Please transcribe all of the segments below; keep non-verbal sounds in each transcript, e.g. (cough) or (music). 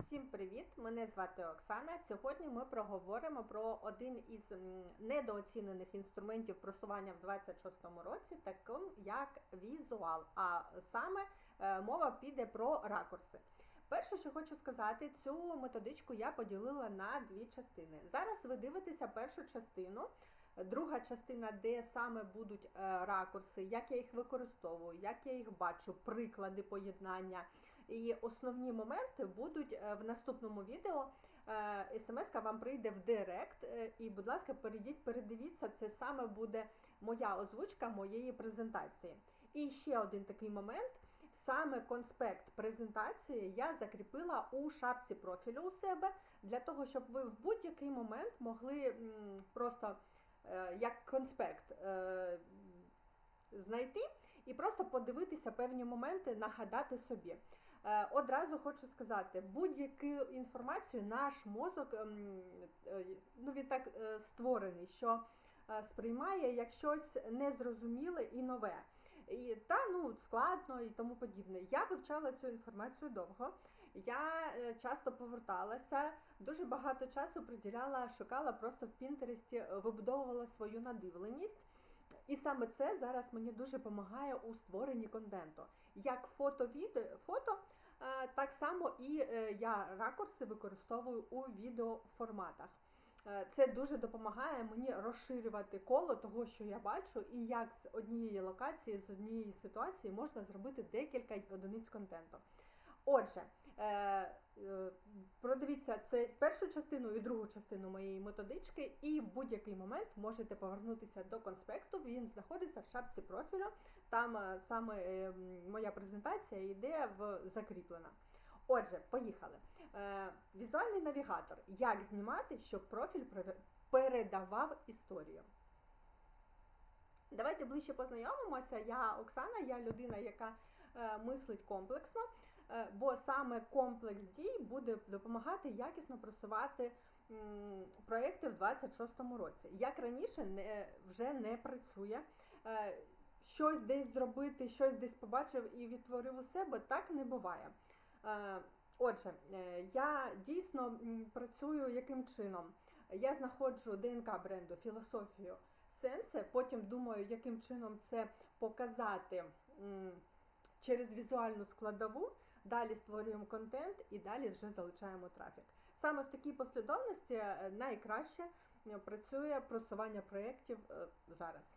Всім привіт! Мене звати Оксана. Сьогодні ми проговоримо про один із недооцінених інструментів просування в 26-му році, таким як візуал. А саме е, мова піде про ракурси. Перше, що хочу сказати, цю методичку я поділила на дві частини. Зараз ви дивитеся першу частину. Друга частина, де саме будуть е, ракурси, як я їх використовую, як я їх бачу, приклади поєднання. І основні моменти будуть е, в наступному відео. СМС вам прийде в Директ. е, І, будь ласка, перейдіть, передивіться, це саме буде моя озвучка моєї презентації. І ще один такий момент. Саме конспект презентації я закріпила у шапці профілю у себе для того, щоб ви в будь-який момент могли просто е, як конспект е, знайти і просто подивитися певні моменти, нагадати собі. Е, Одразу хочу сказати, будь-яку інформацію наш мозок ем, е, ну, він так е, створений, що сприймає як щось незрозуміле і нове. І, та ну складно і тому подібне. Я вивчала цю інформацію довго. Я часто поверталася, дуже багато часу приділяла, шукала просто в Пінтересті, вибудовувала свою надивленість. І саме це зараз мені дуже допомагає у створенні контенту. Як фото, відео, фото, так само і е, я ракурси використовую у відеоформатах. Е, Це дуже допомагає мені розширювати коло того, що я бачу, і як з однієї локації, з однієї ситуації можна зробити декілька одиниць контенту. Отже, е, е, продивіться це першу частину і другу частину моєї методички, і в будь-який момент можете повернутися до конспекту. Він знаходиться в шапці профілю. Там е, саме е, моя презентація йде в закріплена. Отже, поїхали. Е, Візуальний навігатор. Як знімати, щоб профіль передавав історію? Давайте ближче познайомимося. Я Оксана, я людина, яка е, мислить комплексно, е, бо саме комплекс дій буде допомагати якісно просувати проекти в 26-му році. Як раніше не, вже не працює. Е, Щось десь зробити, щось десь побачив і відтворив у себе, так не буває. Е, Отже, е, я дійсно працюю яким чином? Я знаходжу ДНК бренду, філософію, сенси, потім думаю, яким чином це показати через візуальну складову, далі створюємо контент і далі вже залучаємо трафік. Саме в такій послідовності е, найкраще е, працює просування проєктів е, зараз.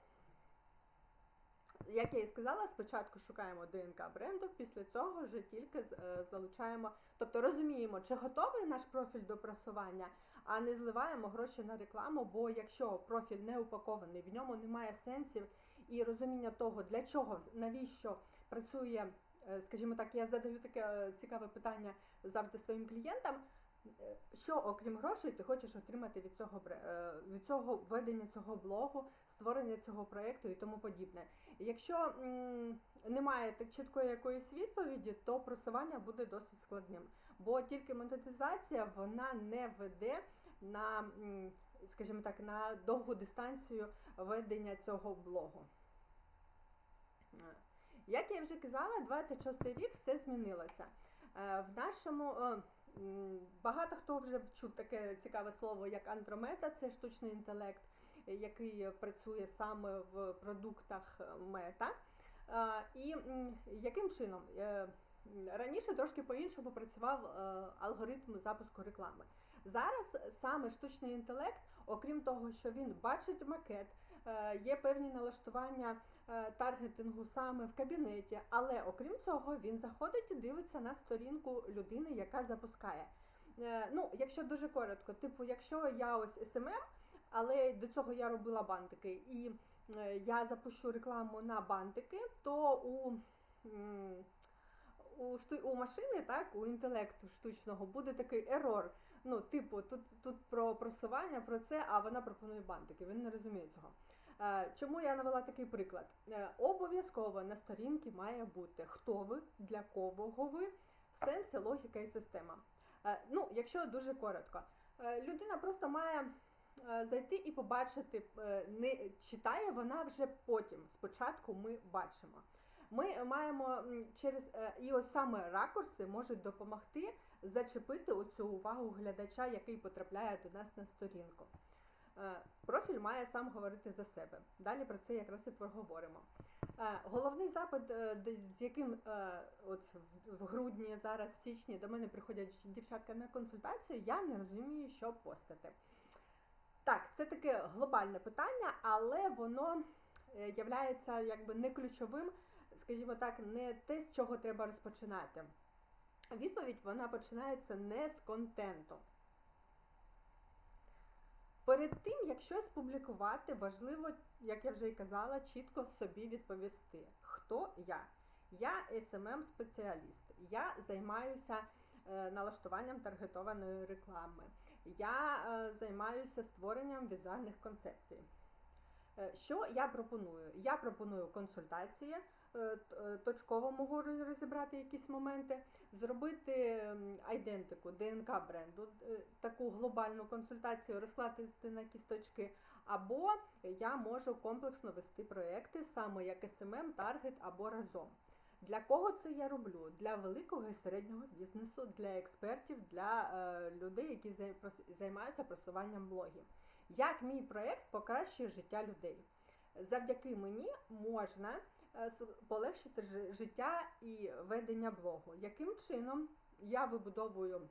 Як я і сказала, спочатку шукаємо ДНК бренду, після цього вже тільки залучаємо, тобто розуміємо, чи готовий наш профіль до просування, а не зливаємо гроші на рекламу, бо якщо профіль не упакований, в ньому немає сенсів і розуміння того, для чого, навіщо працює, скажімо так, я задаю таке е, цікаве питання завжди своїм клієнтам. Е, Що, окрім грошей, ти хочеш отримати від цього е, від цього ведення цього блогу, створення цього проєкту і тому подібне. Якщо м, немає так чіткої якоїсь відповіді, то просування буде досить складним, бо тільки монетизація вона не веде на, скажімо так, на довгу дистанцію ведення цього блогу. Як я вже казала, 26 рік все змінилося. Е, В нашому е, багато хто вже чув таке цікаве слово, як андромета, це штучний інтелект, який працює саме в продуктах мета. Е, І яким чином? Раніше трошки по-іншому працював алгоритм запуску реклами. Зараз саме штучний інтелект, окрім того, що він бачить макет, є певні налаштування е, таргетингу саме в кабінеті, але окрім цього, він заходить і дивиться на сторінку людини, яка запускає. Е, Ну, якщо дуже коротко, типу, якщо я ось СММ, але до цього я робила бантики, і е, я запущу рекламу на бантики, то у у, у машини, так, у інтелекту штучного буде такий ерор. Ну, типу, тут, тут про просування, про це, а вона пропонує бантики. Він не розуміє цього. Е, Чому я навела такий приклад? Е, Обов'язково на сторінці має бути хто ви, для кого ви, сенси, логіка і система. Е, Ну, якщо дуже коротко, людина просто має зайти і побачити, не читає вона вже потім. Спочатку ми бачимо. Ми маємо через і ось саме ракурси можуть допомогти зачепити оцю увагу глядача, який потрапляє до нас на сторінку. Е, Профіль має сам говорити за себе. Далі про це якраз і поговоримо. Е, Головний запит, е, з яким от в- грудні, зараз, в січні до мене приходять дівчатка на консультацію, я не розумію, що постати. Так, це таке глобальне питання, але воно являється якби не ключовим, скажімо так, не те, з чого треба розпочинати. Відповідь вона починається не з контенту. Перед тим, як щось публікувати, важливо, як я вже і казала, чітко собі відповісти, хто я. Я smm спеціаліст я займаюся е, налаштуванням таргетованої реклами, я е, займаюся створенням візуальних концепцій. Е, Що я пропоную? Я пропоную консультації, точково можу розібрати якісь моменти, зробити айдентику, ДНК бренду, е, таку глобальну консультацію, розкласти на кісточки. Або я можу комплексно вести проекти, саме як SMM, таргет або разом. Для кого це я роблю? Для великого і середнього бізнесу, для експертів, для е, людей, які займаються просуванням блогів. Як мій проект покращує життя людей? Завдяки мені можна е, полегшити життя і ведення блогу. Яким чином я вибудовую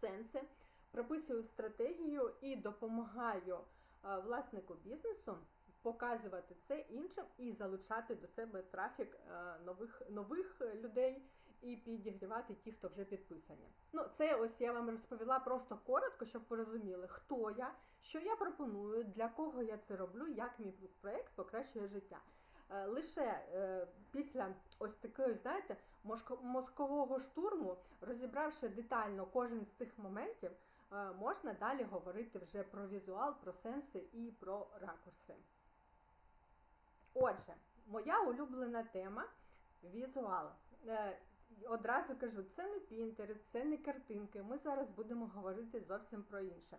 сенси, прописую стратегію і допомагаю е, власнику бізнесу показувати це іншим і залучати до себе трафік е, нових, нових людей і підігрівати ті, хто вже підписані. Ну, це ось я вам розповіла просто коротко, щоб ви розуміли, хто я, що я пропоную, для кого я це роблю, як мій проект покращує життя. Е, Лише е, після ось такої, знаєте, мозкового штурму, розібравши детально кожен з цих моментів, е, можна далі говорити вже про візуал, про сенси і про ракурси. Отже, моя улюблена тема візуал. Одразу кажу, це не Pinterest, це не картинки. Ми зараз будемо говорити зовсім про інше.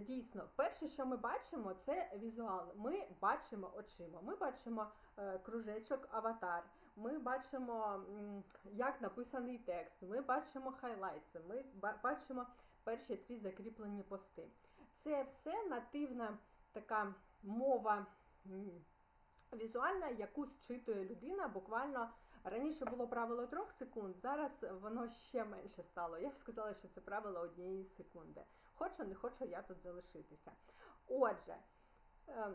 Дійсно, перше, що ми бачимо, це візуал. Ми бачимо очима. Ми бачимо е, кружечок аватар. Ми бачимо, як написаний текст. Ми бачимо хайлайтси. Ми бачимо перші три закріплені пости. Це все нативна така мова візуальна, яку зчитує людина буквально. Раніше було правило трьох секунд, зараз воно ще менше стало. Я б сказала, що це правило однієї секунди. Хочу, не хочу я тут залишитися. Отже, е,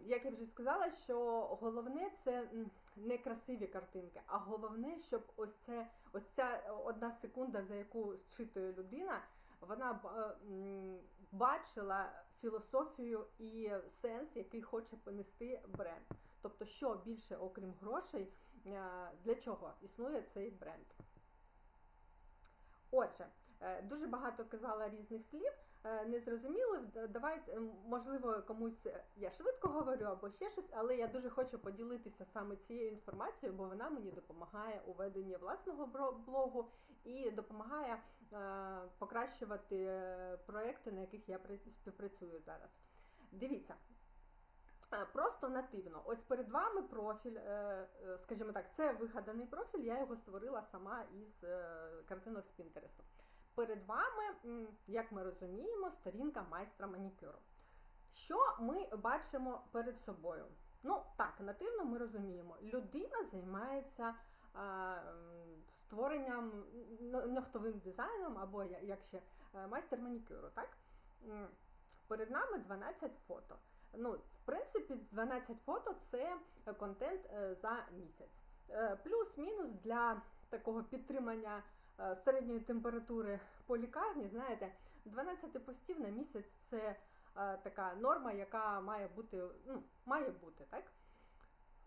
як я вже сказала, що головне це не красиві картинки, а головне, щоб ось це ось ця одна секунда, за яку зчитує людина, вона е, бачила філософію і сенс, який хоче понести бренд. Тобто, що більше, окрім грошей, е, для чого існує цей бренд. Отже, дуже багато казала різних слів, е, незрозумілих. Д- Давайте, можливо, комусь е, я швидко говорю або ще щось, але я дуже хочу поділитися саме цією інформацією, бо вона мені допомагає у веденні власного блогу і допомагає е, покращувати е, проекти, на яких я співпрацюю зараз. Дивіться. Е, Просто нативно. Ось перед вами профіль, е, е, скажімо так, це вигаданий профіль, я його створила сама із е, картинок з Пінтересту. Перед вами, як ми розуміємо, сторінка майстра манікюру. Що ми бачимо перед собою? Ну, так, нативно ми розуміємо, людина займається е, створенням ногтовим дизайном, або як ще е, майстер манікюру, так? Перед нами 12 фото. Ну, в принципі, 12 фото це контент е, за місяць. Е, Плюс-мінус для такого підтримання середньої температури по лікарні, знаєте, 12 постів на місяць це е, така норма, яка має бути, ну, має бути, так?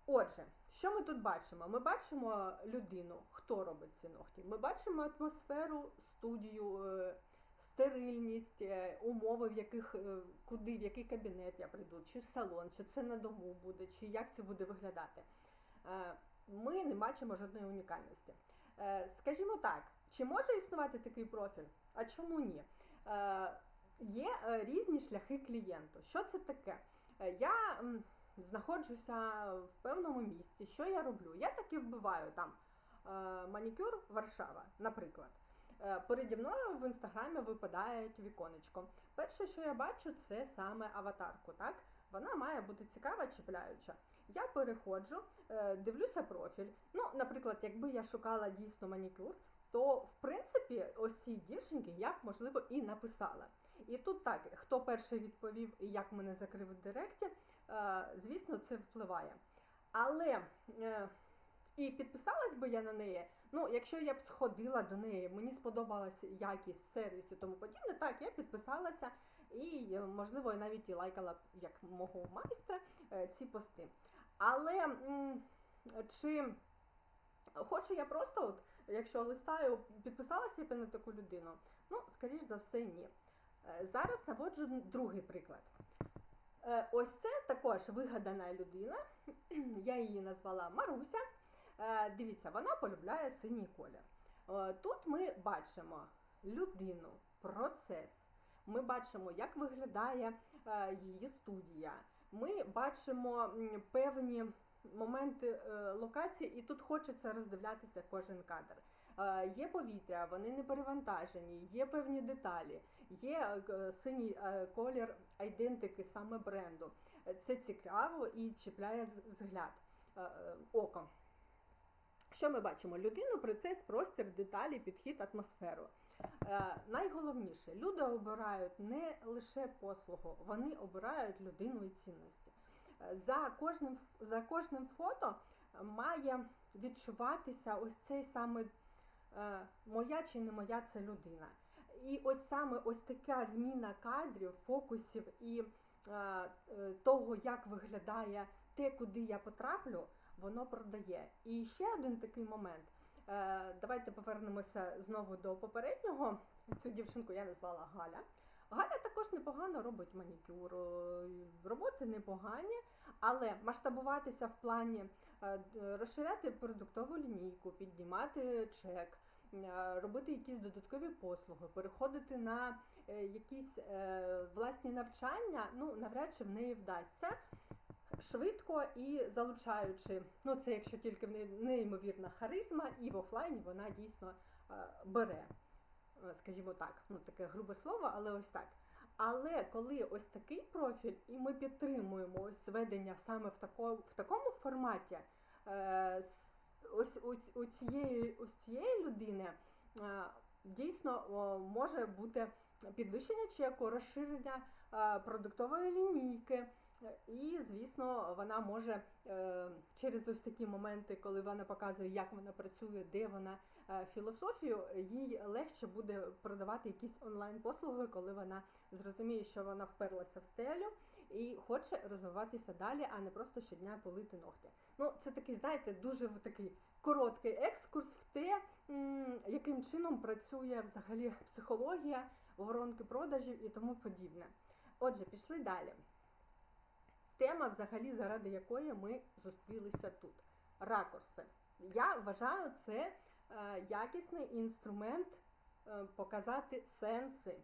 Отже, що ми тут бачимо? Ми бачимо людину, хто робить ці ногті. Ми бачимо атмосферу, студію, е, стерильність, е, умови, в яких е, куди, в який кабінет я прийду, чи салон, чи це на дому буде, чи як це буде виглядати. Е, Ми не бачимо жодної унікальності. Е, Скажімо так, чи може існувати такий профіль? А чому ні? Е, Є е, різні шляхи клієнту. Що це таке? Е, Я знаходжуся в певному місці. Що я роблю? Я таки вбиваю там манікюр Варшава, наприклад. Переді мною в інстаграмі випадає віконечко. Перше, що я бачу, це саме аватарку. Так вона має бути цікава, чіпляюча. Я переходжу, дивлюся профіль. Ну, наприклад, якби я шукала дійсно манікюр, то в принципі ось цій дівчинки я б можливо і написала. І тут так, хто перший відповів і як мене закрив в директі, е, звісно, це впливає. Але е, і підписалась би я на неї. Ну, якщо я б сходила до неї, мені сподобалася якість, сервіс і тому подібне, так, я підписалася і, е, можливо, навіть і лайкала як мого майстра ці пости. Але чи хочу я просто, от, якщо листаю, підписалася б на таку людину? Ну, скоріш за все, ні. Е, Зараз наводжу другий приклад. Е, Ось це також вигадана людина. (clears throat) Я її назвала Маруся. Е, Дивіться, вона полюбляє синій колір. Тут ми бачимо людину, процес. Ми бачимо, як виглядає її студія. Ми бачимо певні моменти е, локації, і тут хочеться роздивлятися кожен кадр. Е, Є повітря, вони не перевантажені, є певні деталі, є е, синій колір айдентики саме бренду. Це цікаво і чіпляє взгляд е, е, око. Що ми бачимо? Людину, процес, простір, деталі, підхід, атмосферу. Е, найголовніше, люди обирають не лише послугу, вони обирають людину і цінності. Е, За кожним, за кожним фото має відчуватися ось цей саме е, моя чи не моя це людина. І ось саме ось така зміна кадрів, фокусів і е, е, того, як виглядає те, куди я потраплю, воно продає. І ще один такий момент. Е, давайте повернемося знову до попереднього. Цю дівчинку я назвала Галя. Галя також непогано робить манікюр, роботи непогані, але масштабуватися в плані е, розширяти продуктову лінійку, піднімати чек, е, робити якісь додаткові послуги, переходити на е, якісь власні навчання, ну навряд чи в неї вдасться. Швидко і залучаючи, ну це якщо тільки в неї неймовірна харизма, і в офлайні вона дійсно бере, скажімо так, ну таке грубе слово, але ось так. Але коли ось такий профіль, і ми підтримуємо ось ведення саме в такому, в такому форматі, е, ось у, у, цієї, у цієї людини е, дійсно може бути підвищення чеку, розширення е, продуктової лінійки. Е, І, звісно, вона може е, через ось такі моменти, коли вона показує, як вона працює, де вона е, філософію, їй легше буде продавати якісь онлайн-послуги, коли вона зрозуміє, що вона вперлася в стелю і хоче розвиватися далі, а не просто щодня полити ногті. Ну, це такий, знаєте, дуже такий короткий екскурс в те, яким чином працює взагалі психологія, воронки продажів і тому подібне. Отже, пішли далі. Тема, взагалі, заради якої ми зустрілися тут. Ракурси. Я вважаю, це е, якісний інструмент е, показати сенси.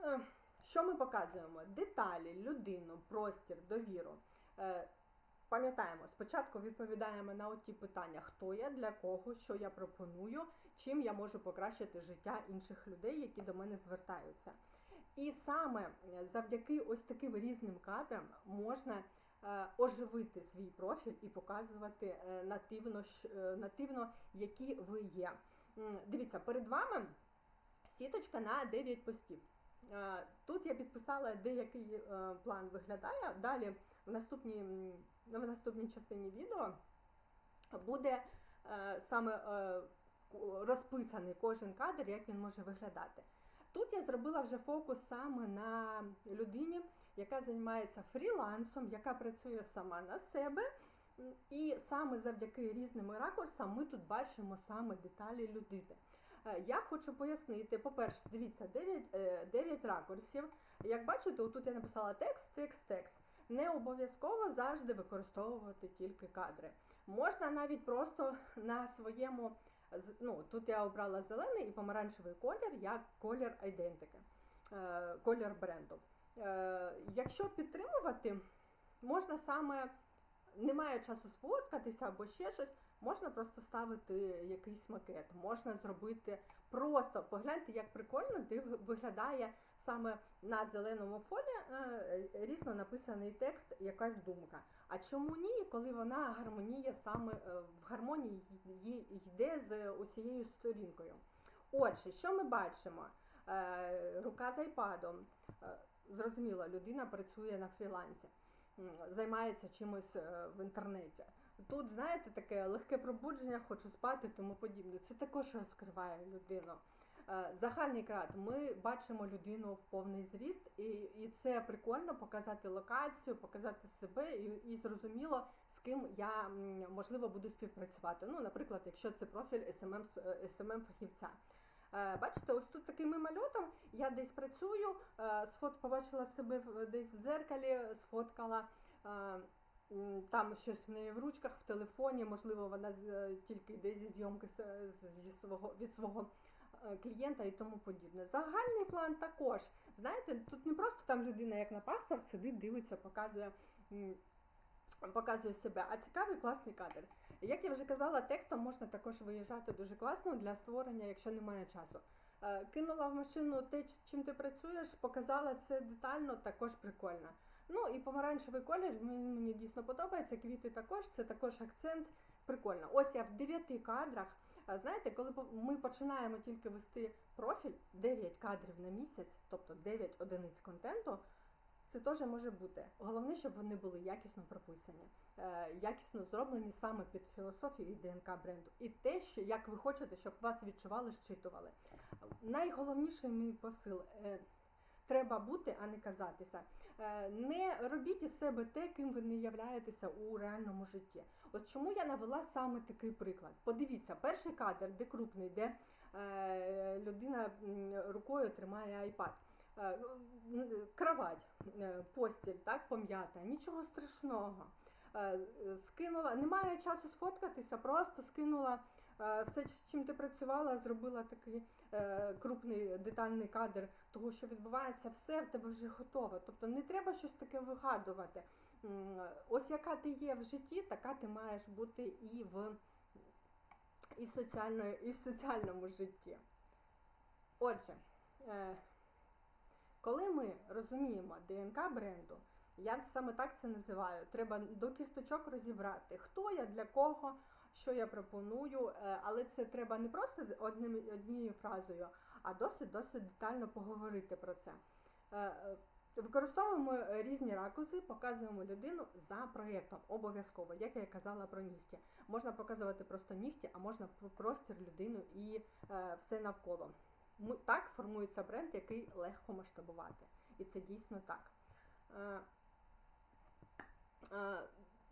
Е, що ми показуємо? Деталі, людину, простір, довіру. Пам'ятаємо, спочатку відповідаємо на оті питання, хто я, для кого, що я пропоную, чим я можу покращити життя інших людей, які до мене звертаються. І саме е, завдяки ось таким різним кадрам можна е, оживити свій профіль і показувати е, нативно, нативно, які ви є. Дивіться, перед вами сіточка на 9 постів. Тут я підписала деякий план виглядає. Далі в наступній, в наступній частині відео буде саме розписаний кожен кадр, як він може виглядати. Тут я зробила вже фокус саме на людині, яка займається фрілансом, яка працює сама на себе. І саме завдяки різним ракурсам ми тут бачимо саме деталі людини. Е, Я хочу пояснити, по-перше, дивіться, 9, е, 9 ракурсів. Як бачите, тут я написала текст, текст, текст. Не обов'язково завжди використовувати тільки кадри. Можна навіть просто на своєму, ну тут я обрала зелений і помаранчевий колір як колір айдентики, е, колір бренду. Е, Якщо підтримувати можна саме, немає часу сфоткатися або ще щось, можна просто ставити якийсь макет, можна зробити просто погляньте, як прикольно виглядає саме на зеленому фоні е, різно написаний текст, якась думка. А чому ні, коли вона гармоніє саме е, в гармонії йде з усією сторінкою? Отже, що ми бачимо? Е, Рука з айпадом. Зрозуміло, людина працює на фрілансі, займається чимось в інтернеті. Тут, знаєте, таке легке пробудження, хочу спати, тому подібне. Це також розкриває людину. Е, Загальний крат. Ми бачимо людину в повний зріст, і, і це прикольно показати локацію, показати себе і, і зрозуміло, з ким я можливо буду співпрацювати. Ну, наприклад, якщо це профіль SMM, фахівця. Е, Бачите, ось тут таким мимольотом я десь працюю, е, сфот побачила себе десь в дзеркалі, сфоткала. Там щось в неї в ручках, в телефоні, можливо, вона е, тільки йде зі зйомки зі свого від свого е, клієнта і тому подібне. Загальний план також. Знаєте, тут не просто там людина, як на паспорт, сидить, дивиться, показує, показує себе, а цікавий класний кадр. Як я вже казала, текстом можна також виїжджати дуже класно для створення, якщо немає часу. Е, Кинула в машину те, чим ти працюєш, показала це детально, також прикольно. Ну і помаранчевий колір мені, дійсно подобається. Квіти також, це також акцент. Прикольно. Ось я в дев'яти кадрах. Знаєте, коли ми починаємо тільки вести профіль 9 кадрів на місяць, тобто 9 одиниць контенту, це теж може бути. Головне, щоб вони були якісно прописані, е, якісно зроблені саме під філософію і ДНК бренду. І те, що як ви хочете, щоб вас відчували, щитували. Найголовніший мій посил. Треба бути, а не казатися. Е, Не робіть із себе те, ким ви не являєтеся у реальному житті. От чому я навела саме такий приклад. Подивіться, перший кадр, де крупний, де е, людина рукою тримає айпад. Е, Кровать, постіль, так, пом'ята, нічого страшного. Скинула, немає часу сфоткатися, просто скинула все, з чим ти працювала, зробила такий е, крупний детальний кадр того, що відбувається, все в тебе вже готово. Тобто не треба щось таке вигадувати. Ось яка ти є в житті, така ти маєш бути і в і, соціальної, і в соціальному житті. Отже, е, коли ми розуміємо ДНК бренду, я саме так це називаю. Треба до кісточок розібрати, хто я, для кого, що я пропоную, е, але це треба не просто одним, однією фразою, а досить досить детально поговорити про це. Е, е, Використовуємо різні ракурси, показуємо людину за проєктом. Обов'язково, як я казала про нігті. Можна показувати просто нігті, а можна про- простір людину і все навколо. Так формується бренд, який легко масштабувати. І це дійсно так.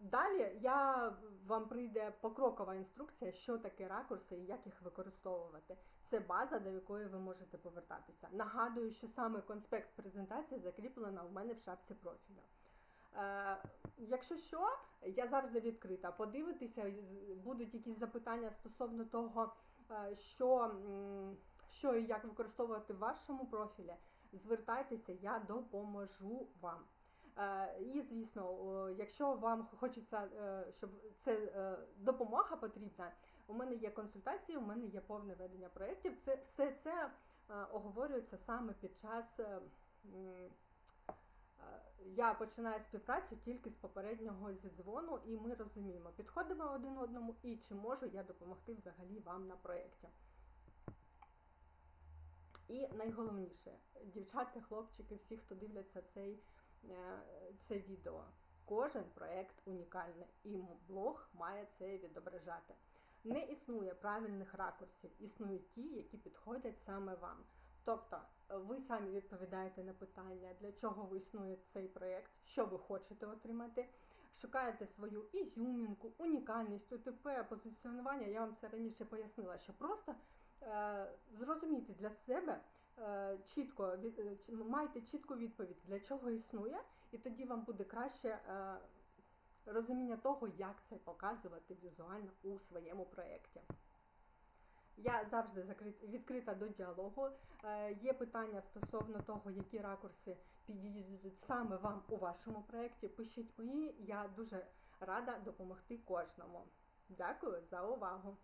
Далі я вам прийде покрокова інструкція, що таке ракурси і як їх використовувати. Це база, до якої ви можете повертатися. Нагадую, що саме конспект презентації закріплена у мене в шапці профілю. Е, якщо що, я завжди відкрита. Подивитися, будуть якісь запитання стосовно того, е, що, що і як використовувати в вашому профілі. Звертайтеся, я допоможу вам. Е, І, звісно, якщо вам хочеться, е, щоб це е, допомога потрібна, у мене є консультації, у мене є повне ведення проєктів. Це все це оговорюється саме під час. Я починаю співпрацю тільки з попереднього зідзвону, і ми розуміємо, підходимо один одному і чи можу я допомогти взагалі вам на проєкті. І найголовніше, дівчатка, хлопчики, всі, хто дивляться цей, це відео. Кожен проєкт унікальний, і блог має це відображати. Не існує правильних ракурсів, існують ті, які підходять саме вам. Тобто е, ви самі відповідаєте на питання, для чого ви існує цей проєкт, що ви хочете отримати. Шукаєте свою ізюмінку, унікальність, УТП, позиціонування. Я вам це раніше пояснила, що просто е, зрозуміти для себе е, чітко, від, е, майте чітку відповідь, для чого існує, і тоді вам буде краще е, розуміння того, як це показувати візуально у своєму проєкті. Я завжди відкрита до діалогу. Е, Є питання стосовно того, які ракурси підійдуть саме вам у вашому проєкті. Пишіть мені, я дуже рада допомогти кожному. Дякую за увагу!